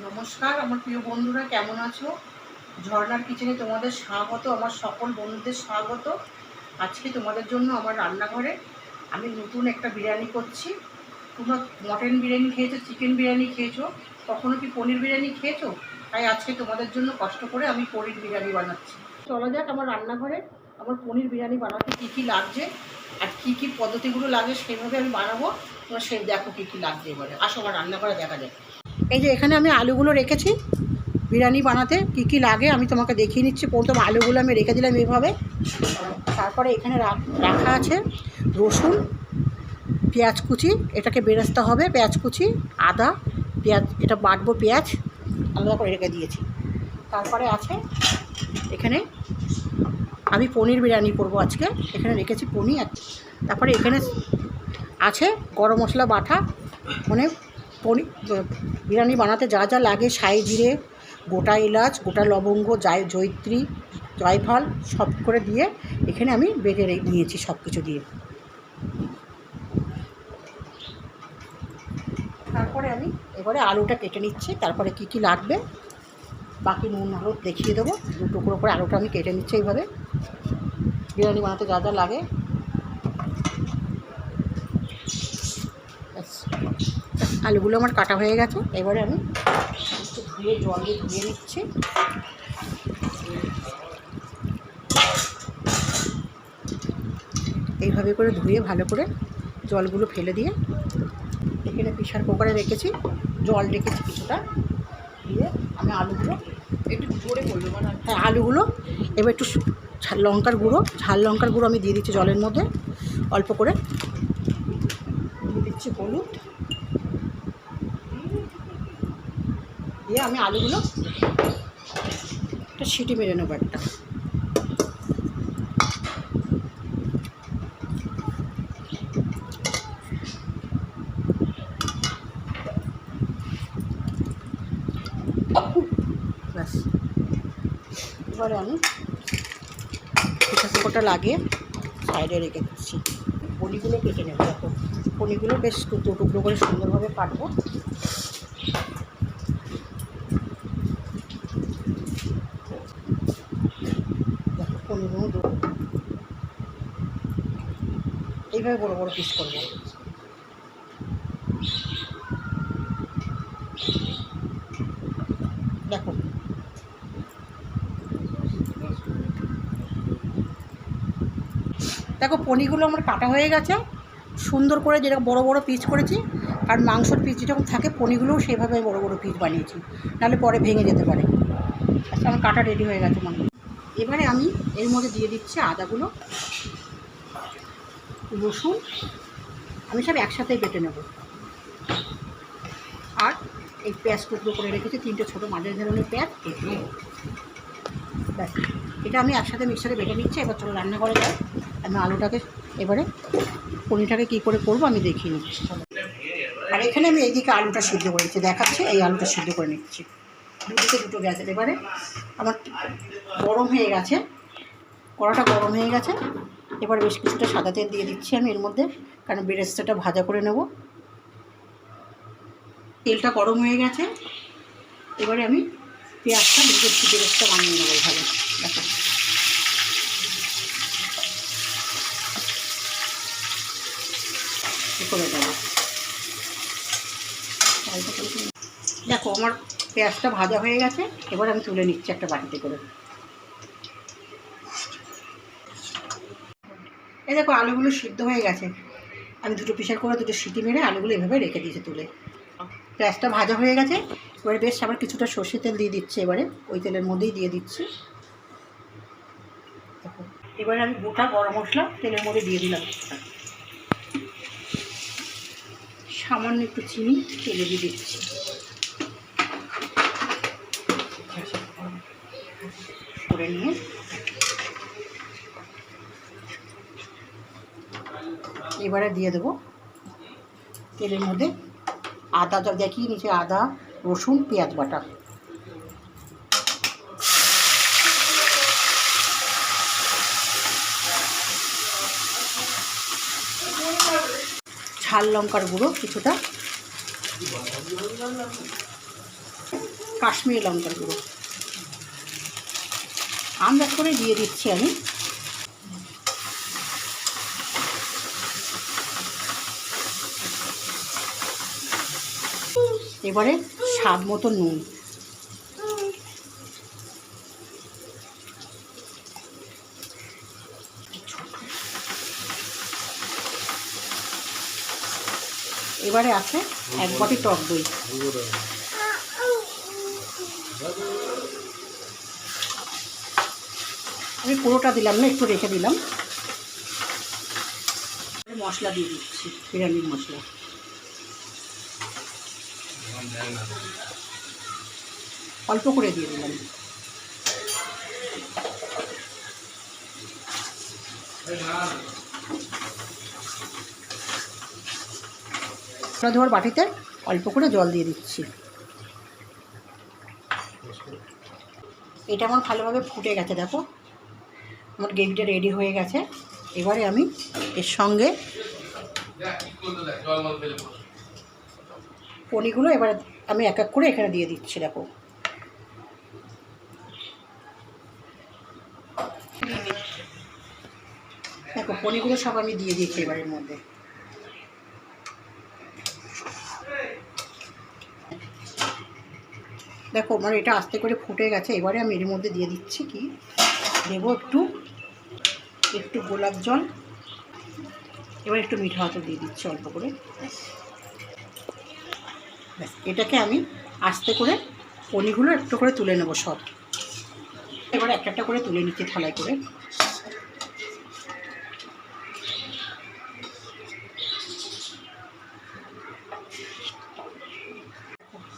নমস্কার, আমার প্রিয় বন্ধুরা, কেমন আছো? ঝর্ণার কিচেনে তোমাদের স্বাগত, আমার সকল বন্ধুদের স্বাগত। আজকে তোমাদের জন্য আমার রান্নাঘরে আমি নতুন একটা বিরিয়ানি করছি। তোমরা মটন বিরিয়ানি খেয়েছো, চিকেন বিরিয়ানি খেয়েছো? কখনো কি পনির বিরিয়ানি খেয়েছো? তাই আজকে তোমাদের জন্য কষ্ট করে আমি পনির বিরিয়ানি বানাচ্ছি। চলো যাক, আমার রান্নাঘরে আমার পনির বিরিয়ানি বানাতে কী কী লাগছে আর কী কী পদ্ধতিগুলো লাগে সেভাবে আমি বানাবো। তোমরা সে দেখো কী কী লাগছে এবারে। আসো, আমার রান্নাঘরে দেখা যায় এই যে এখানে আমি আলুগুলো রেখেছি বিরিয়ানি বানাতে, কি কি লাগে আমি তোমাকে দেখিয়ে নিচ্ছি। প্রথম আলুগুলো আমি রেখে দিলাম এইভাবে। তারপরে এখানে রাখ- আছে রসুন, পেঁয়াজ কুচি, এটাকে বেরেস্তা হবে, পেঁয়াজ কুচি, আদা, পেঁয়াজ, এটা বাটবো পেঁয়াজ, আলাদা করে রেখে দিয়েছি। তারপরে আছে এখানে আমি পনির বিরিয়ানি করব আজকে। এখানে রেখেছি পনির। তারপরে এখানে আছে গরম মশলা বাটা মানে পনি বিরিয়ানি বানাতে যা যা লাগে সাই জিরে, গোটা এলাচ, গোটা লবঙ্গ, জায় জৈত্রী জয়ফল, সব করে দিয়ে এখানে আমি বেটে নিয়েছি সব কিছু দিয়ে। তারপরে আমি এবারে আলুটা কেটে নিচ্ছি, তারপরে কি কি লাগবে, বাকি নুন, হলুদ দেখিয়ে দেবো। দু টুকরো করে আলুটা আমি কেটে নিচ্ছি এইভাবে। বিরিয়ানি বানাতে যা যা লাগে ব্যাস। আলুগুলো আমার কাটা হয়ে গেছে। এবারে আমি একটু ধুয়ে জল দিয়ে ধুয়ে নিচ্ছি। এইভাবে করে ধুয়ে ভালো করে জলগুলো ফেলে দিয়ে এখানে প্রেশার কুকারে রেখেছি। জল রেখেছি কিছুটা। দিয়ে আমি আলুগুলো একটু জোরে করব মানে হ্যাঁ আলুগুলো এবার একটু লঙ্কার গুঁড়ো। ঝাল লঙ্কার গুঁড়ো আমি দিয়ে দিচ্ছি জলের মধ্যে। অল্প করে। দিয়ে দিচ্ছি হলুদ। দিয়ে আমি আলুগুলো একটা সিটি মেরে নেব একটা। ব্যাস। এবারে আমি কোটা লাগিয়ে সাইডে রেখে দিচ্ছি। পনিগুলো কেটে নেব দেখো। পনিগুলো বেশ টুকরো টুকরো করে সুন্দরভাবে কাটবো দেখো পনিরগুলো দেবো এইভাবে বড় বড় পিস করব। দেখো। দেখো পনিগুলো আমার কাটা হয়ে গেছে। সুন্দর করে যেরকম বড় বড় পিস করেছি, আর মাংসর পিস যেরকম থাকে পনিগুলোও সেভাবে বড় বড় পিস বানিয়েছি। নাহলে পরে ভেঙে যেতে পারে। আচ্ছা আমার কাটা রেডি হয়ে গেছে মাংস। এবারে আমি এর মধ্যে দিয়ে দিচ্ছি আদাগুলো। রসুন, আমি সব একসাথেই কেটে নেব। আর এই পেঁয়াজ টুকরো করে রেখেছি, তিনটে ছোটো মাঝের ধরনের পেঁয়াজ, কেটে নেব। ব্যাস, এটা আমি একসাথে মিক্সারে বেটে নিচ্ছি, এবার চলো রান্না করে যাই। আমি আলুটাকে এবারে পনিরটাকে কী করে করব আমি দেখিয়ে নিচ্ছি। আর এখানে আমি এইদিকে আলুটা সিদ্ধ করেছি দেখাচ্ছি, এই আলুটা সিদ্ধ করে নিচ্ছি। দুদিকে দুটো গ্যাসের এবারে আমার গরম হয়ে গেছে, কড়াটা গরম হয়ে গেছে। এবার বেশ কিছুটা সাদা তেল দিয়ে দিচ্ছি আমি এর মধ্যে, কারণ বেরেস্তাটা ভাজা করে নেব। তেলটা গরম হয়ে গেছে। এবারে আমি পেঁয়াজটা ভেজে একটু বেরেস্তা বানিয়ে নেব এইভাবে দেখো। করে দেবো। দেখো, আমার পেঁয়াজটা ভাজা হয়ে গেছে। এবার আমি তুলে নিচ্ছি একটা বাটিতে করে। এই দেখো আলুগুলো সিদ্ধ হয়ে গেছে। আমি দুটো পিসার করে দুটো সিটি মেরে আলুগুলো এভাবে রেখে দিয়েছি তুলে। পেঁয়াজটা ভাজা হয়ে গেছে। এবারে বেশ আবার কিছুটা সর্ষে তেল দিয়ে দিচ্ছি এবারে। ওই তেলের মধ্যেই দিয়ে দিচ্ছি। এবারে আমি গোটা গরম মশলা তেলের মধ্যে দিয়ে দিলাম। সামান্য একটু চিনি, তেলে দিয়ে দিচ্ছি করে নিয়ে এবারে দিয়ে দেবো তেলের মধ্যে আদা যা দেখিয়ে নিচে আদা, রসুন, পেঁয়াজ বাটা। ঝাল লঙ্কার গুঁড়ো কিছুটা। কাশ্মীরি লঙ্কার গুঁড়ো। আন্দাজ করে দিয়ে দিচ্ছি আমি। এবারে স্বাদ মতো নুন। এবারে আছে এক বাটি টক দই। আমি পুরোটা দিলাম না, একটু রেখে দিলাম। মশলা দিয়ে দিচ্ছি, বিরিয়ানির মশলা। অল্প করে দিয়ে দিলাম। ধোয়ার বাটিতে অল্প করে জল দিয়ে দিচ্ছি। এটা আমার ভালোভাবে ফুটে গেছে, দেখো। আমার গ্রেভিটা রেডি হয়ে গেছে। এবারে আমি এর সঙ্গে পনিরগুলো এবারে আমি এক এক করে এখানে দিয়ে দিচ্ছি, দেখো। দেখো, পনিরগুলো সব আমি দিয়ে দিচ্ছি এবারের মধ্যে। দেখো আমার এটা আস্তে করে ফুটে গেছে, এবারে আমি এর মধ্যে দিয়ে দিচ্ছি কি? দেবো একটু একটু গোলাপ জল, এবার একটু মিঠা হাতে দিয়ে দিচ্ছি অল্প করে। এটাকে আমি আস্তে করে পনিরগুলো একটু করে তুলে নেব সব। এবার একটা একটা করে তুলে নিচ্ছি থালায় করে।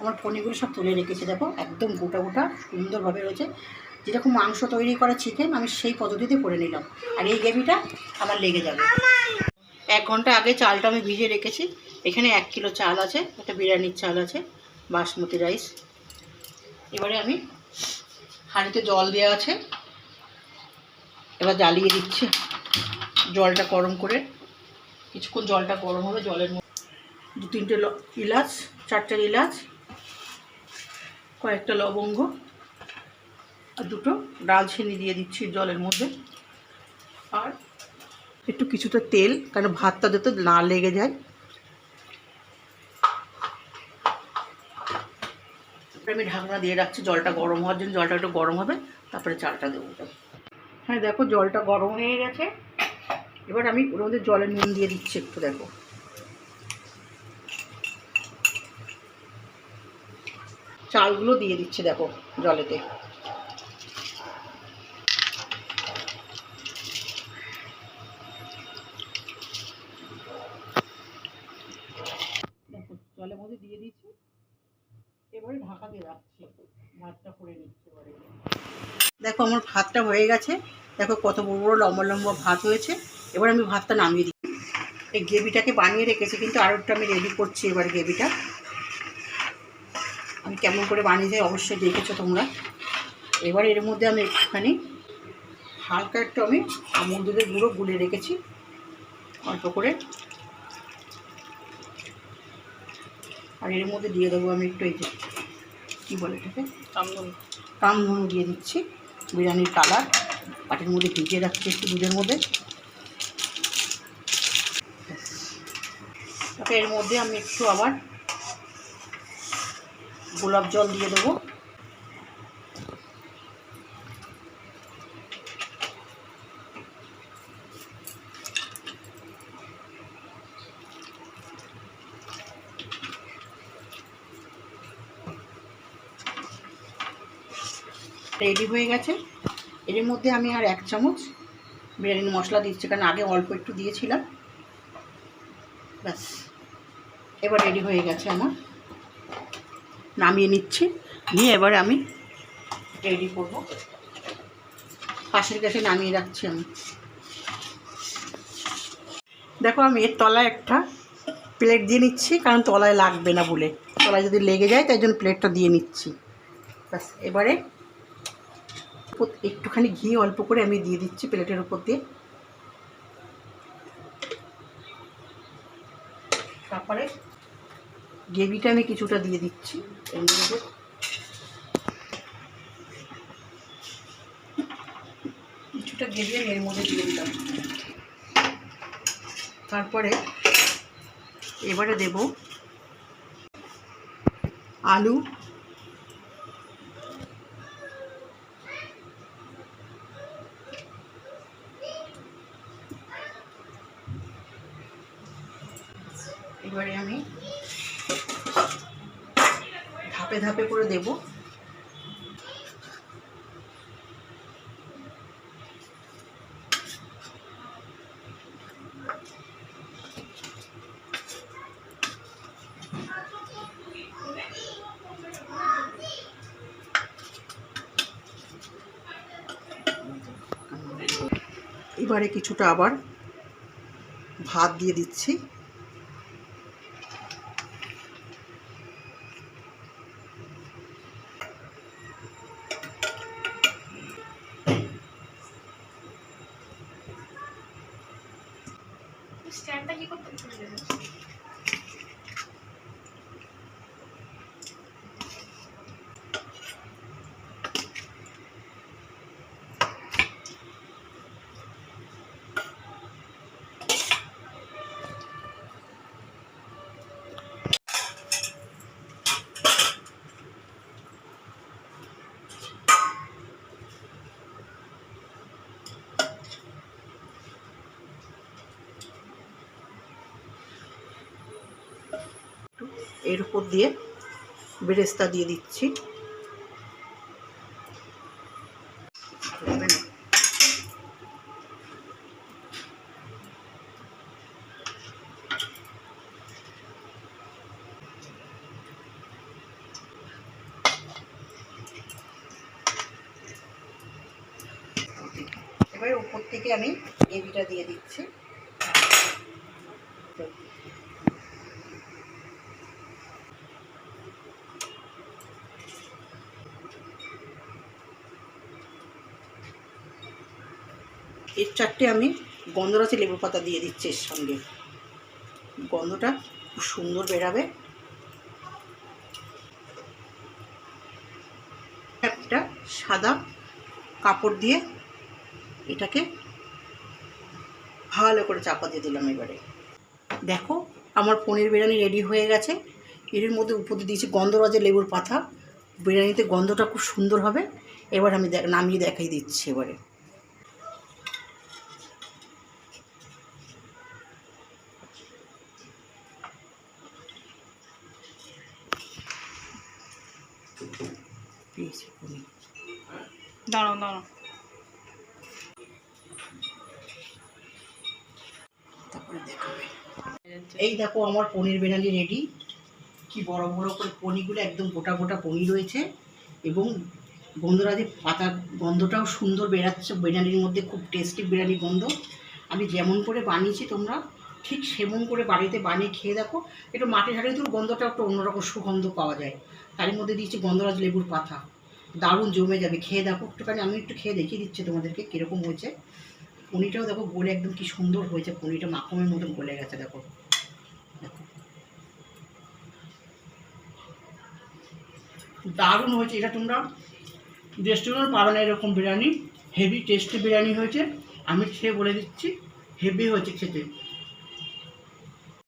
আমার পনিরগুলো সব তুলে রেখেছি, দেখো, একদম গোটা গোটা সুন্দরভাবে রয়েছে। যেরকম মাংস তৈরি করা চিকেন আমি সেই পদ্ধতিতে করে নিলাম। আর এই গ্রেভিটা আমার লেগে যাবে। এক ঘণ্টা আগে চালটা আমি ভিজিয়ে রেখেছি। এখানে এক কিলো চাল আছে, একটা বিরিয়ানির চাল আছে, বাসমতি রাইস। এবারে আমি হাঁড়িতে জল দেওয়া আছে। এবার জ্বালিয়ে দিচ্ছি। জলটা গরম করে, কিছুক্ষণ জলটা গরম হবে জলের মধ্যে দু তিনটে ইলাচ, চারটে ইলাচ, কয়েকটা লবঙ্গ, আর দুটো ডালচিনি দিয়ে দিচ্ছি জলের মধ্যে। আর একটু কিছুটা তেল, কারণ ভাতটা যাতে না লেগে যায়। এবার আমি ঢাকনা দিয়ে রাখছি, জলটা গরম হওয়ার জন্য জলটা একটু গরম হবে, তারপরে চালটা দেবো। হ্যাঁ দেখো জলটা গরম হয়ে গেছে। এবার আমি ওর মধ্যে জলে নুন দিয়ে দিচ্ছি একটু, দেখো। চালগুলো দিয়ে দিচ্ছি, দেখো, জলেতে। দেখো, জলের মধ্যে দিয়ে দিচ্ছি। ভাতটা করে দেখো, আমার ভাতটা হয়ে গেছে। দেখো কত বড় বড় লম্বা লম্বা ভাত হয়েছে। এবার আমি ভাতটা নামিয়ে দিই। এই গ্রেভিটাকে বানিয়ে রেখেছি, কিন্তু আরেকটা আমি রেডি করছি এবার গ্রেভিটা। আমি কেমন করে বানিয়ে যাই অবশ্যই দেখেছ তোমরা। এবার এর মধ্যে আমি একটুখানি হালকা একটু আমি আমুল দুধের গুঁড়ো গুলে রেখেছি। অল্প করে। আর এর মধ্যে দিয়ে দেবো আমি একটু এই কী বলে এটাকে? কামধনু। কামধনু দিয়ে দিচ্ছি। বিরিয়ানির কালার। পাটির মধ্যে ভিজিয়ে রাখছি একটু দুধের মধ্যে। এর মধ্যে আমি একটু আবার গোলাপ জল দিয়ে দেবো। রেডি হয়ে গেছে। এর মধ্যে আমি আর এক চামচ বিরিয়ানির মশলা দিচ্ছি, কারণ আগে অল্প একটু দিয়েছিলাম। ব্যাস, এবার রেডি হয়ে গেছে আমার। নামিয়ে নিচ্ছি, নিয়ে এবারে আমি রেডি করব। পাশের গ্যাসে নামিয়ে রাখছি আমি। দেখো, আমি এর তলায় একটা প্লেট দিয়ে নিচ্ছি, কারণ তলায় লাগবে না বলে। তলায় যদি লেগে যায়, তাই জন্য প্লেটটা দিয়ে নিচ্ছি। ব্যাস, এবারে একটুখানি ঘি অল্প করে আমি দিয়ে দিচ্ছি প্লেটের উপর দিয়ে। তারপরে গ্রেভিটা আমি কিছুটা দিয়ে দিচ্ছি। কিছুটা গ্রেভি আমি এর মধ্যে দিয়ে দিলাম। তারপরে এবারে দেব আলু ধাপে ধাপে করে দেব। এবারে কিছুটা আবার ভাত দিয়ে দিচ্ছি স্ট্যান্ডটা কি করতে চলে যাবে এর উপর দিয়ে বেরেস্তা দিয়ে দিচ্ছি হবে না। এবার উপর থেকে আমি গ্রেভিটা দিয়ে দিচ্ছি এর চারটে আমি গন্ধরাচি লেবু পাতা দিয়ে দিচ্ছি এর সঙ্গে। গন্ধটা খুব সুন্দর বেরাবে। একটা সাদা কাপড় দিয়ে এটাকে ভালো করে চাপা দিয়ে দিলাম এবারে। দেখো, আমার পনির বিরিয়ানি রেডি হয়ে গেছে। এর মধ্যে উপর দিয়ে দিয়েছি গন্ধরাজের লেবুর পাতা। বিরিয়ানিতে গন্ধটা খুব সুন্দর হবে। এবার আমি নামিয়ে দেখাই দিচ্ছি এবারে। দাঁড়াও তারপরে এই দেখো আমার পনির বিরিয়ানি রেডি কি বড় বড় করে পনিরগুলো, একদম গোটা গোটা পনির রয়েছে। এবং গন্ধরাজের পাতার গন্ধটাও সুন্দর বেরাচ্ছে বিরিয়ানির মধ্যে খুব টেস্টি বিরিয়ানি গন্ধ। আমি যেমন করে বানিয়েছি তোমরা, ঠিক সেমন করে বাড়িতে বানিয়ে খেয়ে দেখো। একটু মাটির হাড়ি তো গন্ধটা একটু অন্যরকম সুগন্ধ পাওয়া যায়। তার মধ্যে দিয়েছি গন্ধরাজ লেবুর পাতা। দারুণ জমে যাবে। খেয়ে দেখো, একটুখানি আমি একটু খেয়ে দেখিয়ে দিচ্ছি তোমাদেরকে কীরকম হয়েছে। পনিরটাও দেখো গলে একদম কি সুন্দর হয়েছে, পনিরটা মাখনের মতন গলে গেছে, দেখো। দেখো দারুণ হয়েছে, এটা তোমরা রেস্টুরেন্ট পাবে না এরকম বিরিয়ানি হেভি টেস্টি বিরিয়ানি হয়েছে। আমি খেয়ে বলে দিচ্ছি হেভি হয়েছে খেতে।